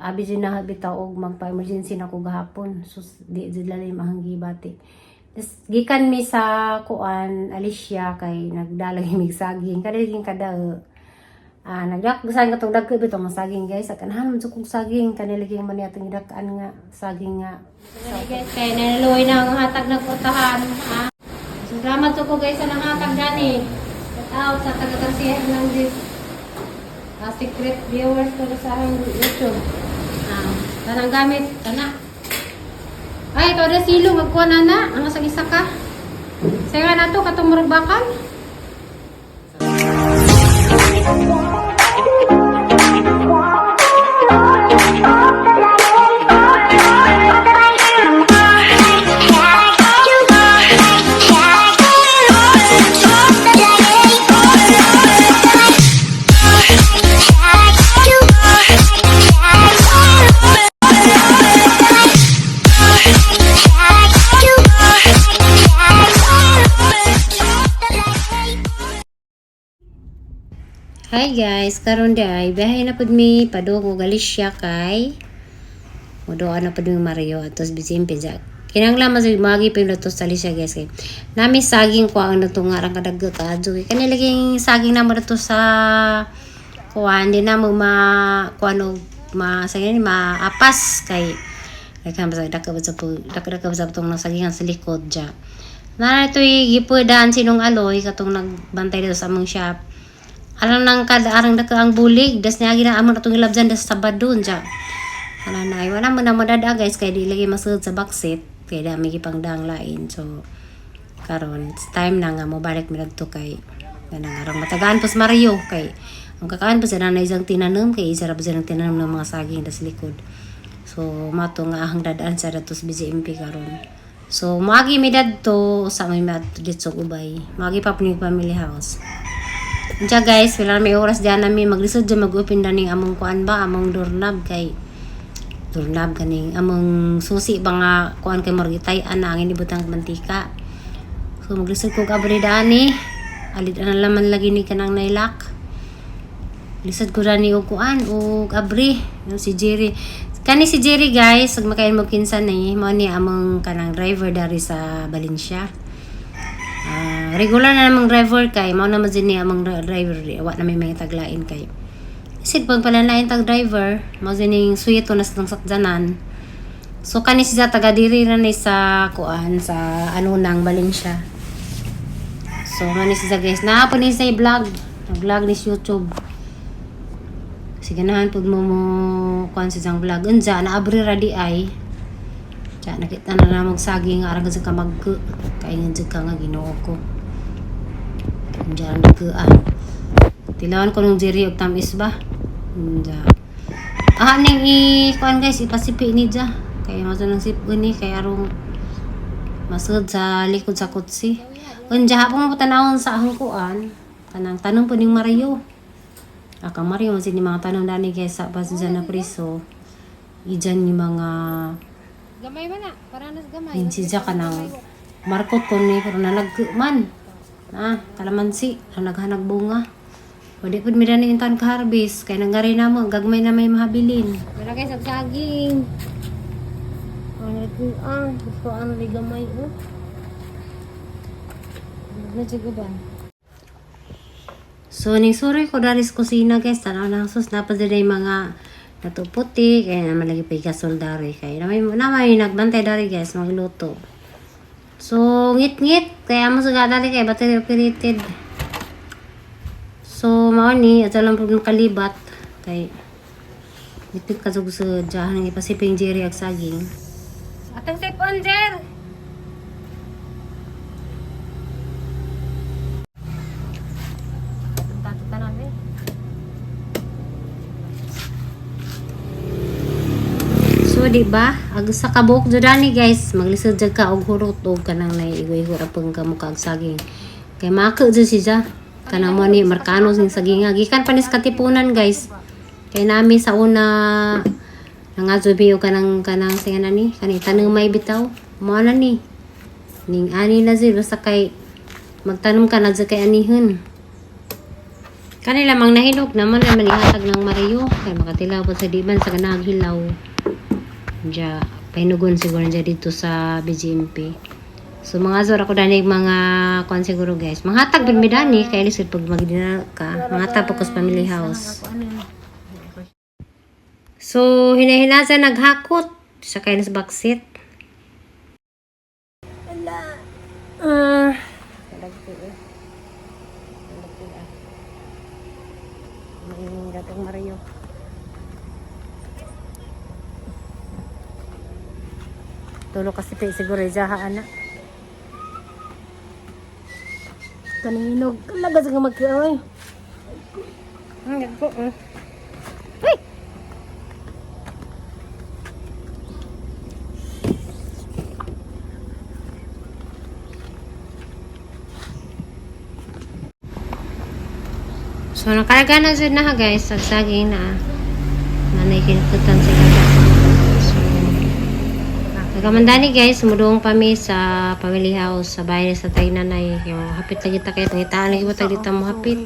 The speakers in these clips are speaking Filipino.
abi din na bitaw og magpa-emergency na ko gahapon. So di jud lalim ang gibati. Tapos gikan mi sa kuan Alicia kay nagdalag mig saging. Kada ging kada ah nagdak gusan ka tong dagko bitaw mga saging guys. At anahan sa kong saging kanila ging man atong idakan nga saging nga. So, guys kay naluoy na ang hatag ng utahan. Ha? So, salamat to ko guys sa nangatag gani. Shout out sa taga-kasihan ng this ah, secret viewers ko sa aking YouTube. Ah, tanang gamit, tana. Ay, ito na silo, magkuha na na. Ang sa isa ka. Saya na to, katong bakal. Hi guys, karon day biyahe na pud mi padung og Alicia kay Mudoan na pud mi Mario atos bisim pizza. Kinanglan mas magi pa yung sa Alicia guys kay. Nami saging ko ang natungarang kadagga kadyo. Kani laging saging na mo to sa kuan di na mo ma kuano ma saging ma apas kay Nagkam sa daka sa pu daka daka sa tong nasagingan sa likod ja. Na ito'y gipudan sinong aloy katong nagbantay dito sa among shop. Alang nang kada arang daka ang bulig das niya gina amon atong ilabjan das sabadon ja. Ana na ay wala man na madada guys kay di lagi masud sa backseat kay da may gipang dang lain so karon it's time na nga mo balik mi dagto kay kanang arang matagaan pus Mario kay ang kakaan pa sa nanay isang tinanom kay isa ra pa silang tinanom ng mga saging das likod. So mato nga ahang dadaan sa datos BJMP karon. So magi mi dadto sa may mat dito ubay. Magi pa puni family house. Diya guys, wala may oras diyan nami maglisod dyan mag-open daning among kuan ba, among doorknob kay doorknob kaning among susi ba nga kuan kay morgitay ana ang inibutang mantika. So maglisod ko kabri dani. Alit ana laman lagi ni kanang nailak. Lisod ko dani og kuan og abri si Jerry. Kani si Jerry guys, makain mo kinsan ni mo ni among kanang driver dari sa Valencia. Ah, regular na namang driver kay mao na mazin ni among dri- driver wa na may mga taglain kay Isid pag pala na tag driver, mao sining suyeto na sa sakjanan. So kani siya taga diri ra ni sa kuan sa ano nang Valencia. So mani siya guys, na po ni sa vlog, vlog ni sa YouTube. Sige nahan pud mo mo kuan sa vlog. Unja na abri ra di ay. Diya, nakita na namang saging arang sa kamag kaya nga dyan ka nga ginoo ko. Diyan na ka ah. Tilawan ko nung Jerry og tamis ba? Diya. Ah, ning i kuan guys, ipasipi ni Diya. Kaya maso nang sip gani kay arong masud sa likod sa kutsi. Unja hapon mo tanawon sa ahong kuan. Kanang tanong po ning Mario. Aka Mario mo ni mga tanong dani guys sa dyan na priso. Ijan yung mga Gamay ba na? Para nas gamay. Si Jack kanang markot ko ni pero nalagko man. Ah, kalamansi, ang naghanag bunga. Pwede po mi dani intan ka harvest kay nanggari na mo gagmay na may mahabilin. Wala kayo sa saging. Ano ito? Ah, gusto ano ni gamay. Oh. Na siya ba? So ning sorry ko dari sa kusina guys, tanaw na sus napad diri mga natuputi kay naman lagi pa gasol dari kay na may na may nagbantay dari guys magluto. So ngit-ngit kaya mo sa dari kay battery operated. So mao ni ato lang pud kalibat kay Dito ka sa jahan ng ipasiping Jerry ag saging. Atang tip on, Jer! Tatanan eh. So, di ba? Ag sa kabuk judani guys, maglisod jud ka og hurot og kanang naiigoy hurot pang kamukha og saging. Kay maka jud siya. Kanang mo ni markano sing saging gikan panis katipunan guys. Kay nami sa una nangazubi og kanang kanang singa ni kani tanong may bitaw. Mo na ni. Ning ani na jud basta kay magtanom ka na jud kay anihon. Kanila mang nahinog naman naman ihatag ng Mario. Kaya makatilaw po sa diban sa kanang hilaw. Diya, pahinugon siguro dyan dito sa BGMP. So mga zora ko dani mga kon siguro guys. Mga hatag bin mi dani kay lisod pag magdina ka. Mga tapos family house. Ako ano. So hinahinasa naghakot sa kay nas baksit. Ah, Gatong Mario. Tulo kasi pa siguro jaha ana. kaninog. Talaga sa magkaway. Ang gagpo. mm. So, nakarga na dyan na ha, guys. Sagsaging na. Nanay kinikutan sa gaga. Kagamandani guys, mudong kami sa family house sa bahay sa tayo nanay. Yung hapit lagi ta kayo. Pangitaan lagi mo tayo dito mo hapit.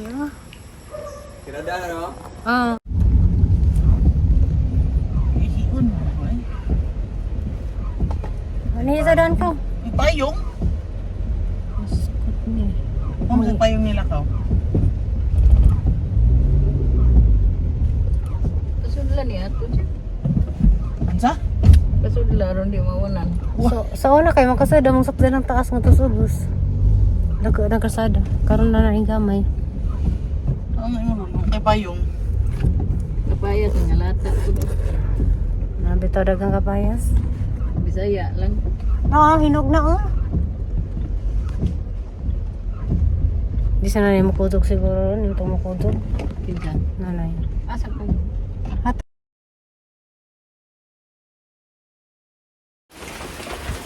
Ah. Ano yung sa doon ko? Ang payong? Ano sa payong nila ka? Kasudla ni ato siya. Ansa? Kasudla ron di mawanan. So, sa una kayo, makasada mong sakda ng taas nga tos ubos. Dago na kasada. Karon na na yung gamay. Ano yung ano? Kay payong. Kapaya sa ngalata ko. Nabitaw dagang kapayas. Bisaya lang. Oo, hinog na oh. Di sana na makudog siguro rin. Yung tumakudog. Kinsa. Nanay. Asa ko.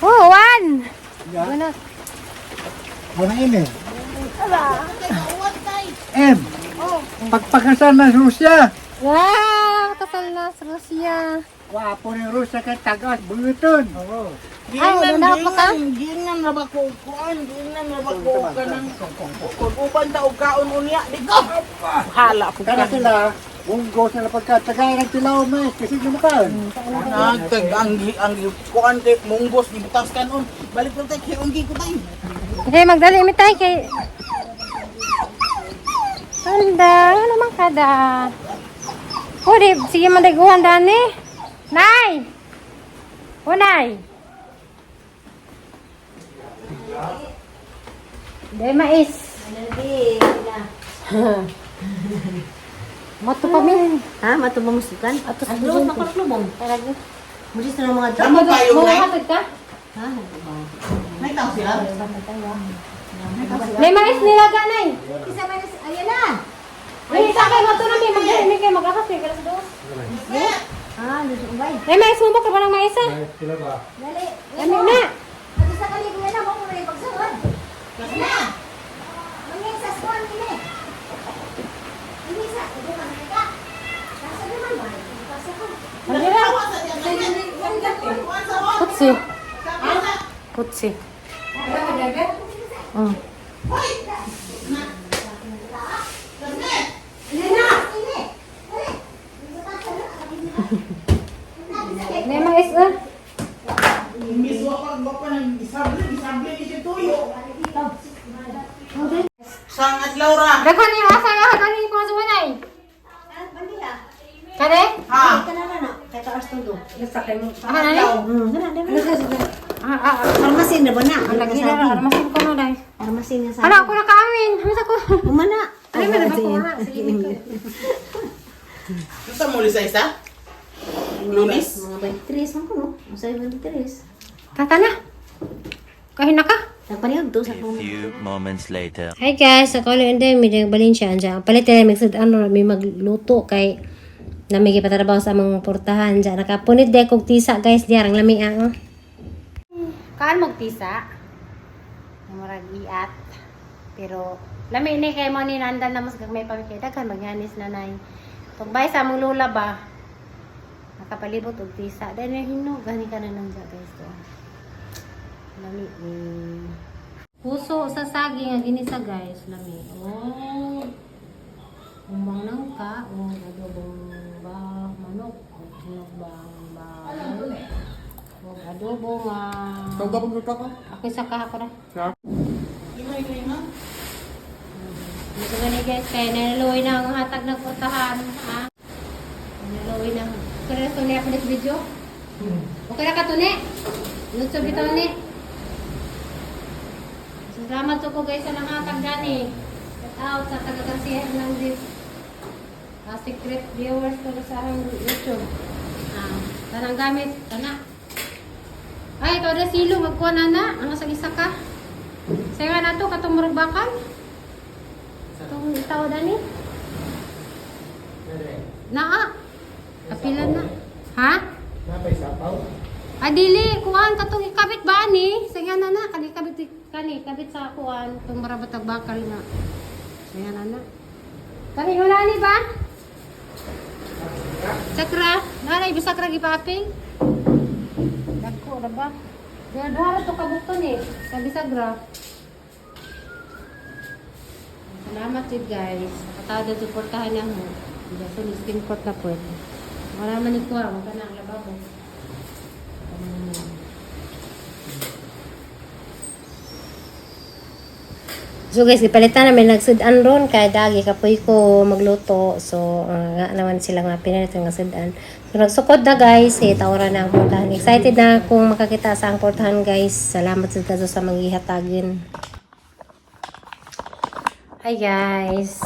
Oh, one! Ano? Wala ini. M. Pagpakasan ng Rusya. Wow! Kasal na sa Rusya. Wapo ni Rusya kay tagas buyuton. Oo. Ay, wala pa ka? Gingan na ba ko kuan? Gingan na ba ko ka ng kung uban ta og kaon unya dito. Hala po Kana sila, munggo sila pagkatagay ng tilaw may kasi lumakan. Nagtag ang ang kuan kay munggos gibutas kanon. Balik lang tay kay unggi ko tay. Okay, magdali mi tayo kay... Anda, ano naman kada? O, di, sige mandaguhan dani. Nay! O, nay! Day mais. Mato pa mi. Ha? Matumusukan? Atos Ano? Nakalubong. Talaga. Muli sa mga Mga nay. hatid ka? May tao sila. May mais nilaga, nay. Isa ba Ayan na! Ay, sa akin, mato na mi. Mag-dali kayo, mag-akas kayo. Kalas dos. Ah, luso ko ba? May mais mo ba ka ba ng mais ah? Dali. Ano na? At isa ka ligo yan na, mo muna yung pagsawad. Kasi na! Mangin sa swan, ini. Ini sa, ito ka na ka. Nasa naman ba? Pagsawad. Kutsi. Kutsi. Isable ni tuyo. Sang at Laura. Daghan ni asa nga kani ko sa wanay. Kare? Ha. Ito na na. Kaya taas todo. Ah, nani? Hmm, na na. Ah, ah, ah. Armasin na ba na? Ang lagi na ra, masin ko na dai. Armasin na sa. Hala, ako na kaamin. Hamsa ko. Umana. Ay, man ba ko ha? Sige, ko. Sa muli sa isa? Lunis? Mga 23 man ko no. Sa 23. Tata na. Kahin na ka. Nagpaniyog to sa kong. few moments later. Hi guys, ako ulit hindi, may nagbalin siya. Diyan, palit tayo, may ano, may magluto kay na may gipatrabaho sa among portahan diyan. Nakapunit de kog tisa guys diyan ang lami ang. Kaan mog tisa? Murag iat. Pero lami ni kay mo ni nandan na mas gagmay pa kay daghan magyanis na nay. Pagbay sa among lula ba? Nakapalibot og tisa. Dahil hinog gani ka na nang guys to. Lami eh. Puso sa saging ang ginisa guys, lami. Oh. Umbang nangka, o adobong ba manok, o tinugbang ba o adobong ah... Ikaw ba pagluto ko? Ako sa kahako na. Imay kayo na? Gusto nga ni guys, kaya nalaluoy na ang hatag ng putahan, ha? Nalaluoy na. Kaya na niya ako ng video? Okay na ka ito ni? Lutsog ito ni? Salamat to ko guys sa nangatag gani. Shout out sa taga-kansihan ng this ah, secret viewers ko sa aking YouTube. Ah, tanang gamit, tana. Ay, ito na silo, magkuha na na. Ang sa isa ka. Saya na to, katong. Itong tao na ni. Naa. Kapilan na. Ha? Napay sapaw. Adili, kuan katong ikabit ba ni? Saya na na, kani kabit kani kabit sa kuan tong marabatag bakal nga. Saya na na. Kani wala ni ba? Sakra, nanay bisakra gipaping. Dagko ra ba? Diya duha to kabukton eh. Sabi sagra. Salamat yun guys. Nakatawad na suportahan niya mo. Diya so ni screenshot na pwede. Wala man ikaw, wala na ang lababo. Um, So guys, ipalitan namin nagsudan ron kay dagi kapoy ko magluto. So uh, nga naman sila nga pinalit nga sudan. So nagsukod na guys, eh tawra na ang portahan. Excited na kung makakita sa ang portahan guys. Salamat sa kaso sa manghihatagin. Hi guys.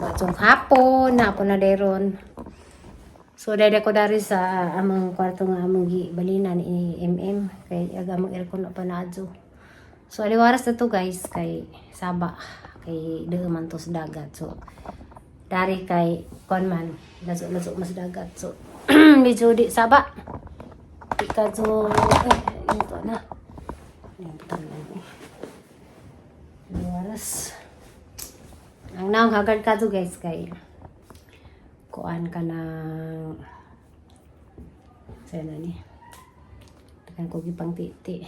Matong hapon, hapon na deron. So dada ko dari sa among kwarto nga among gi balinan ni MM kay aga among aircon na panadyo. So aliwaras na to guys kay Saba kay deu man to sa dagat. So dari kay konman lazo lazo mas dagat. So medyo di Saba. Di ka so eh ito na. Ni. Aliwaras. Ang naong hagard ka to guys kay kuan ka ng sa'yo na ni. Takan ko gipang titi.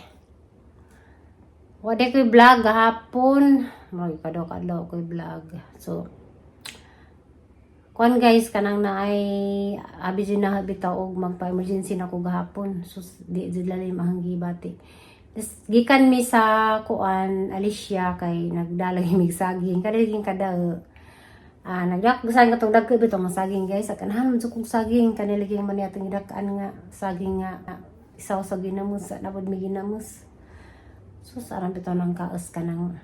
Wade ko'y vlog gahapon. Mag kadaw-kadaw ko'y vlog. So, kuan guys, kanang na ay abi na bitaw og magpa-emergency na ko gahapon. So, di di lalim ang gibati. Gikan mi sa kuan Alicia kay nagdalag mig saging. Kada ging kada ah nagdak sa nga tong dagko bitaw nga saging guys. Akan hanon sa kong saging kaniliging man atong idakaan nga saging nga isaw sa ginamos napod mi ginamos. So sarang bitaw nang kaos ka nang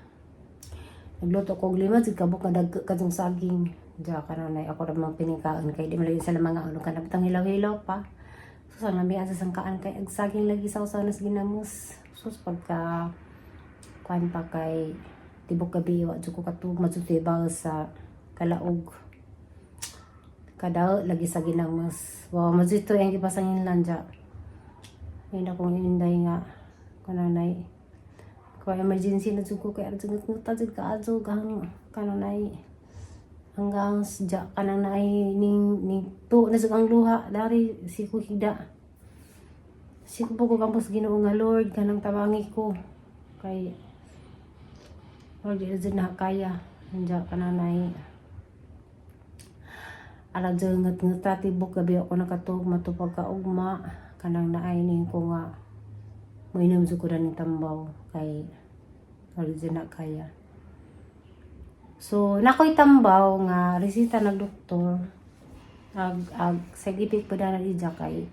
nagluto ko og lima sig kabuk nga dagko kadtong saging. Diya ka na ako ra mang pinikaon kay di malagi sa mga ulo ka na bitang hilaw-hilaw pa. So nami sa sangkaan kay ag saging lagi sa usaw nas ginamos. So sa pagka kuan pa kay tibok gabi wa ko katug matutibaw sa kalaog. Kadaw lagi sa ginamos. Wow, mazito yung gipasangin lang dya. Hindi akong inday nga kananay. Kaya emergency na jud ko kaya jud ko ta jud ka ajo gang kananay. Hanggang sadya kanang naay ning ning tu na jud ang luha dari si ko hida. Si ko po ko kampos Ginoo nga Lord kanang tabangi ko kay Lord di na jud na kaya. Nandiya kananay. ala jangat nga tibok gabi ako nakatug matupag ka ugma kanang naaynin ko nga mainom sa ko ni tambaw kay wala dyan na kaya so nakoy tambaw nga resita ng doktor ag ag sa gipit pa na ija kay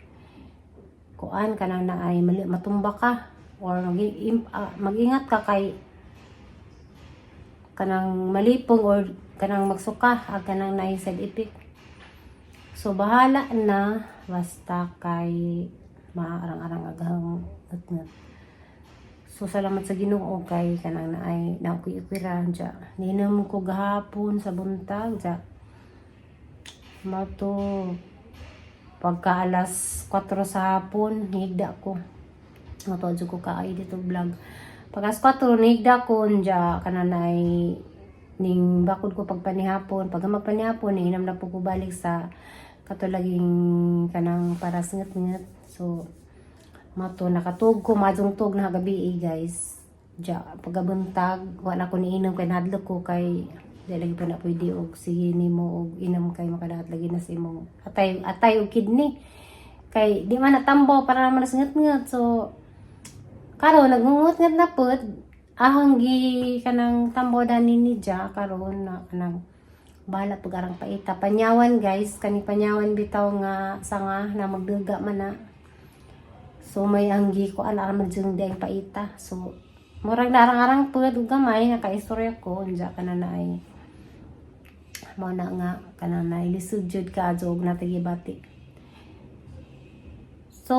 kuan kanang naay mali matumba ka or mag, magingat ka kay kanang malipong or kanang magsuka ag kanang naay side effect So, bahala na. Basta kay maarang-arang aghang ngat So, salamat sa ginoo kay kanang na ako ikwira dya. Ninom ko gahapon sa buntag dya. Mato pagka alas 4 sa hapon, higda ko. Mato dyan ko kaay dito vlog. Pag alas 4, nihigda ko dya kananay ning bakod ko pagpanihapon. Pag magpanihapon, ninam na po ko balik sa katulaging kanang para singat-ngat. So, mato nakatug ko, madungtog na gabi eh, guys. Diya, pagabuntag, wala ko niinom kay nadlo ko kay Di pa na pwede og sige nimo og inom kay makadaot lagi na sa imong atay atay og kidney. Kay di man natambaw para naman ngat So karon nagungut-ngat na pud ahang gi kanang tambaw dani ni Ja karon na kanang bala pag arang paita panyawan guys kani panyawan bitaw nga sanga na magduga man na so may anggi ko ala man jung day paita. So murag narang-arang pud ug gamay nakaistorya ko unja kana na ay mo na nga kana na ilisud jud ka jog na tigibati so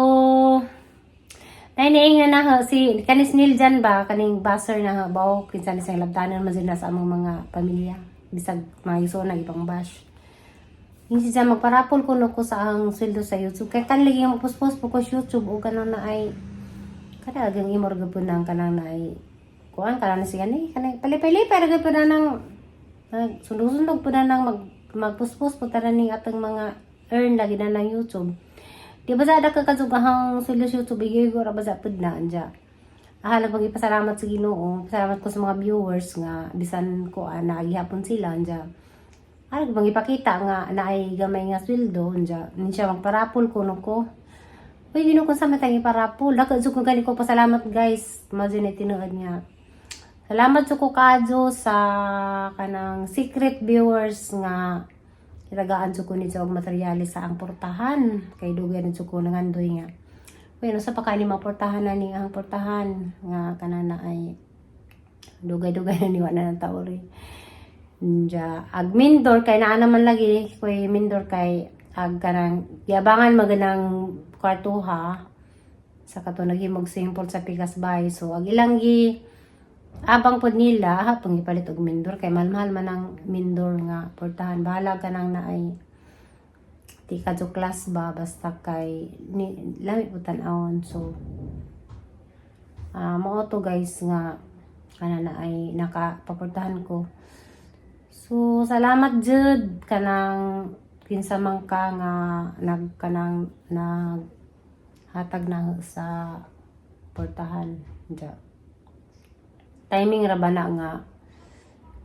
Nay nga na ha, si kanis nil dyan ba kaning baser na ha, bawo kinsa ni sang labdanan man sila sa among mga pamilya. Bisag mga iso na ipang bash hindi siya magparapol ko no ko sa ang sweldo sa YouTube kay kan lagi mo puspos po ko sa YouTube o kanang na ay kada agang imor gapon nang kanang na ay kuan kana na siya ni kanang pali-pali para gapon na nang nag sundog-sundog po na nang mag magpuspos po tara ning atong mga earn lagi na ng YouTube Di ba sa ada ka kasugahang sila sa YouTube, igay ko ba sa pud na anja. Ahala pag ipasalamat sa Ginoo, pasalamat ko sa mga viewers nga bisan ko ah, naagihapon sila anja. Ahala bang ipakita nga na ay gamay nga sweldo anja. Nin siya magparapol ko no ko. Uy, gino ko sa matang iparapol. Dako ko gani ko pasalamat guys. Imagine tinuod niya. Salamat sa ko kadyo sa kanang secret viewers nga ilagaan ko ni og materyales sa ang portahan kay dugay na ko nangandoy nga bueno sa pakani maportahan na ni ang portahan nga kanana ay dugay-dugay na niwa na ng taori Nja, ag mindor kay naa naman lagi kay mindor kay ag kanang yabangan maganang kwartuha. Sa kato naghimog simple sa pikas bay so ag ilang gi abang pod nila hapong ipalit og mindor. Kay mahal-mahal man ang mindor nga portahan. Bahala ka nang naay. Di ka class ba basta kay ni lami po tan-awon. So ah mo to guys nga kana na ay nakapaportahan ko so salamat jud kanang kinsa man ka nga nag kanang nag hatag na sa portahan dya. Timing ra ba na nga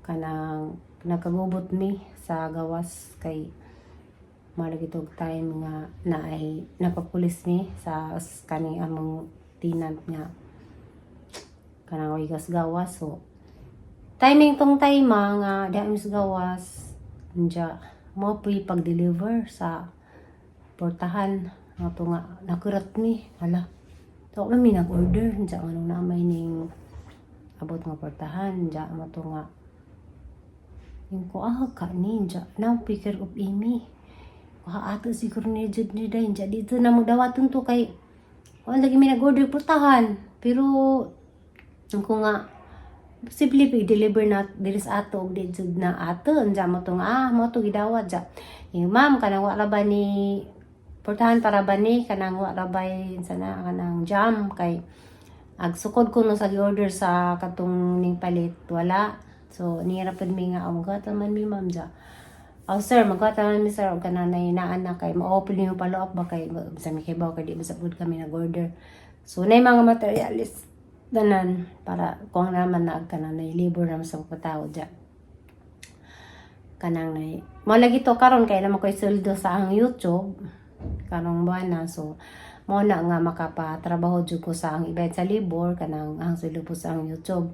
kanang nakagubot mi sa gawas kay malagitog time nga na ay nakapulis mi sa kaning among tenant nga kanang wigas gawas. So timing tong time ah, nga dahil sa gawas nja mo po'y pag-deliver sa portahan nga to nga nakurat mi hala to kami nag-order nja ano namay ning abot nga portahan ja mo to nga yung ko ah ka ninja now picker of imi Wah, ato siguro ni Jud ni Dain. Ja, dito na mo dawaton to kay wala lagi may nag-order portahan. Pero, ko nga, posible pa i-deliver na diri sa ato og di na ato. Anja mo to nga, ah, mo to gidawat ja. Yung ma'am, kanang wala ba ni portahan para ba ni kanang wala ba sana kanang jam kay ag sukod ko no sa order sa katong ning palit wala so nira pud mi nga ang gata man mi ma'am ja Oh sir, magkata man mi sir og naan na kay ma-open follow up ba kay sa mi kay baw kay di ba sa food kami nag-order. So nay mga materialis danan para kung naman na ag kananay labor naman sa pagpatawad ja. Kanang nay. Mo lagi to karon kay naman koy sweldo sa ang YouTube karong buwan na so mo na nga makapatrabaho jud ko sa ang event sa labor kanang ang po sa ang YouTube.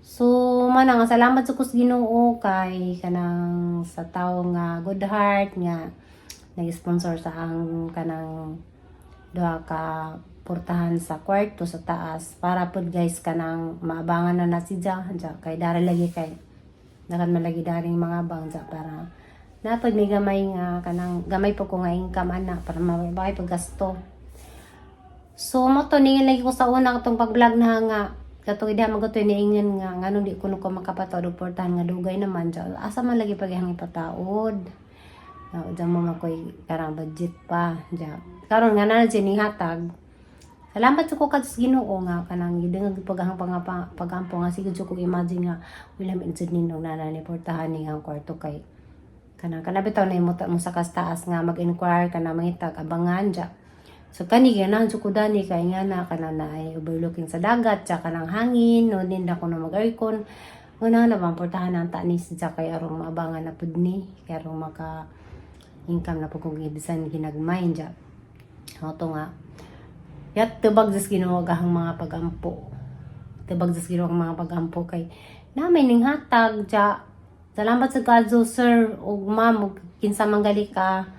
So, man nga salamat sa kus Ginoo kay kanang sa tao nga good heart nga nag-sponsor sa ang kanang duha ka portahan sa kwarto sa taas para pud guys kanang maabangan na na si Ja, kay dara lagi kay nakan man lagi daring mga bang ja para napad may gamay nga kanang gamay po ko nga income ana para mabay paggasto. So mo to ningin lagi ko sa una katong pag-vlog na nga katong ida magato ni ingin nga nganong di kuno ko makapataod og portahan nga dugay naman ja asa man lagi paghang ipataod na mo makoy karang budget pa ja karon nga na ni hatag Salamat sa ko kad sa Ginoo nga kanang gidengag paghang pangapa pagampo nga sigud ko imagine nga wala mi jud ninong nana ni portahan ni ang kwarto kay kanang kana bitaw na mo mo sa kastaas nga mag-inquire kana mangitag abangan ja So kani ganahan ko dani kay nga na kana na ay overlooking sa dagat tsaka ng hangin no din ako na mag-aircon. Una na bang portahan ang tanis sa kay arong maabangan na pud ni kay arong maka income na pud kung ibisan ginagmay dya. Oto nga. Yat tubag jas gahang mga pagampo. Tubag jas Ginoo ang mga pagampo kay na may ning hatag dya. Salamat sa kadto sir ug ma'am kinsa manggali ka.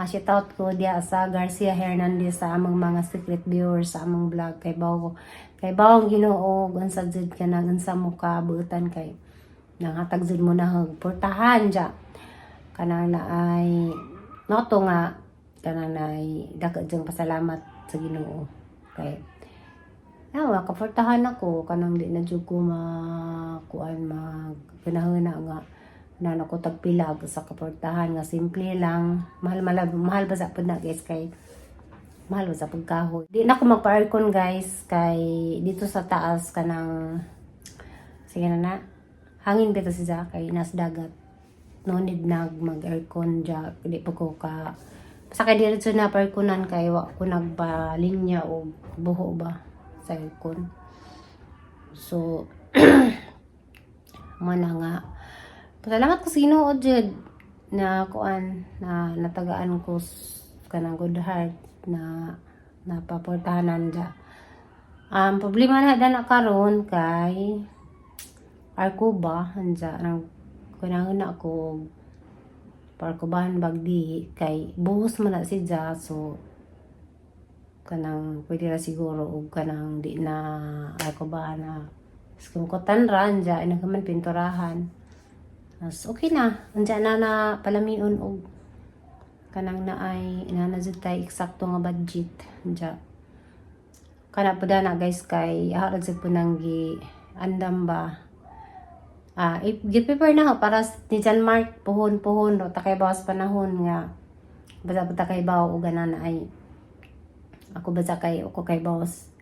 Ah, shout out ko dia sa Garcia Hernandez sa among mga secret viewers sa among vlog kay bawo kay bawang Ginoo unsa jud ka nang unsa mo ka buutan kay nangatag jud mo na hug portahan dya kanang na ay noto nga kanang na ay dagat jang pasalamat sa Ginoo. Kay Nawa, kaportahan ako, kanang di na jud ko makuan mag pinahuna nga na ako tagpilag sa kaportahan nga simple lang. Mahal mahal, mahal ba sa pud na guys kay mahal ba sa pagkahoy di na ako magpa-aircon guys kay dito sa taas kanang sige na na hangin bito siya kay nas dagat no need nag mag-aircon dya di pa ko ka sa kay diretso na parkunan kay wa ko nagbalinya o buho ba sa aircon so mo na nga Pasalamat ko sa Ginoo jud na kuan na natagaan ko kanang good heart na napaportahanan dya. Ang problema na na karon kay Arkuba anja nang kunang na ko parkubahan bagdi kay buhos man na si Ja so kanang pwede ra siguro og kanang di na arkubahan na skungkotan ra anja ina man pinturahan As okay na. Andiyan na na palamiun og kanang na ay inanazid tay eksakto nga budget. Andiyan. Kana po na guys kay harag sa punang gi andam ba. Ah, if gi-prepare na ho para ni Jan Mark puhon-puhon ro takay bawas panahon nga basta po takay baw og ganan na ay ako basta kay ako kay bawas.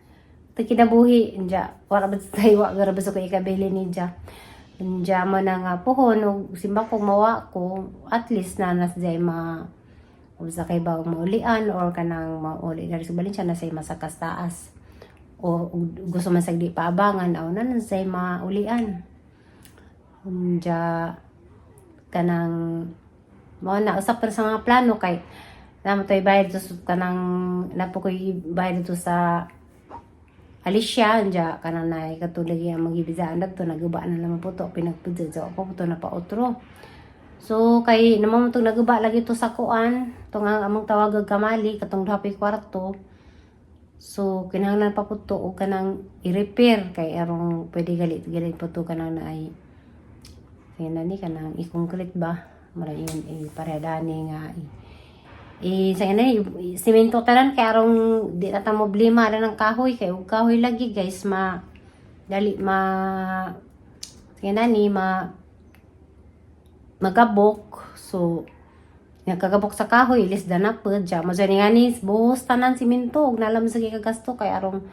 Ito kinabuhi nja wala ba tayo wa gara ba sa ko ikabili ni Dja Nja mo na nga pohon og simba kong mawa ko at least na nas jay ma usa kay ba maulian or kanang mauli na sa balin siya na say masakas taas o gusto man sagdi paabangan aw na nan say maulian Nja kanang mo na usap pa sa mga plano kay namo toy bayad to kanang napo koy bayad to sa Alicia, anja kanang nay katulad yang magibizaan dagto naguba na naman po to pinagpudyo ako po to na pa otro. So kay naman to naguba lagi to sa kuan, to nga among tawag kamali katong happy kwarto. So kinahanglan pa po to og kanang i-repair kay arong pwede galit galit po to kanang na ay kaya na ni kanang i-concrete ba? Mara yun i-paredani nga i eh sa ina simento tanan kay arong di na ta problema na ng kahoy. Kay ug kahoy lagi guys ma dali ma kaya na ni ma magabok. So nagkagabok sa kahoy ilis da na pud ja mo nga ni buhos tanan simento ug nalam sa gikagasto kay arong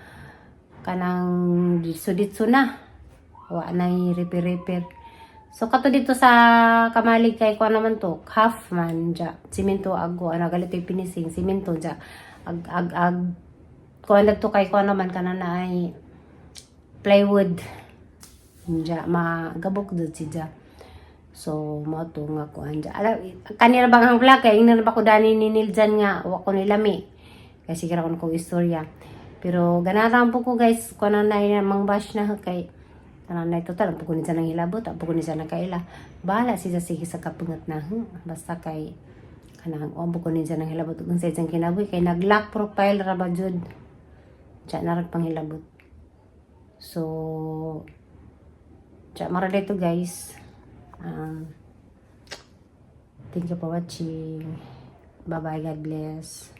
kanang ditso-ditso na. Wa na repair repair So kato dito sa kamalig kay kuan naman to, half man ja. Simento ago ana galit yung pinising simento ja. Ag ag ag kuan to kay kuan naman kana na ay plywood. Ja magabok dud si ja. So mo to nga kuan ja. Ala kanira bang ang vlog kay ingnan ba ko dani ni Niljan nga wa ko nilami. Kay siguro ko kong istorya. Pero ganaran po ko guys kuan na na mang bash na kay Tanan na ito talang pukunin siya ng hilabot, ang pukunin siya ng kaila. Bahala siya sige sa kapungat na, hmm, basta kay kanang o pukunin siya ng hilabot kung sa isang kinabuhi kay nag-lock profile ra ba jud. Diya na rin pang hilabot. So, diya mara dito guys. Um, thank you for watching. Bye-bye. God bless.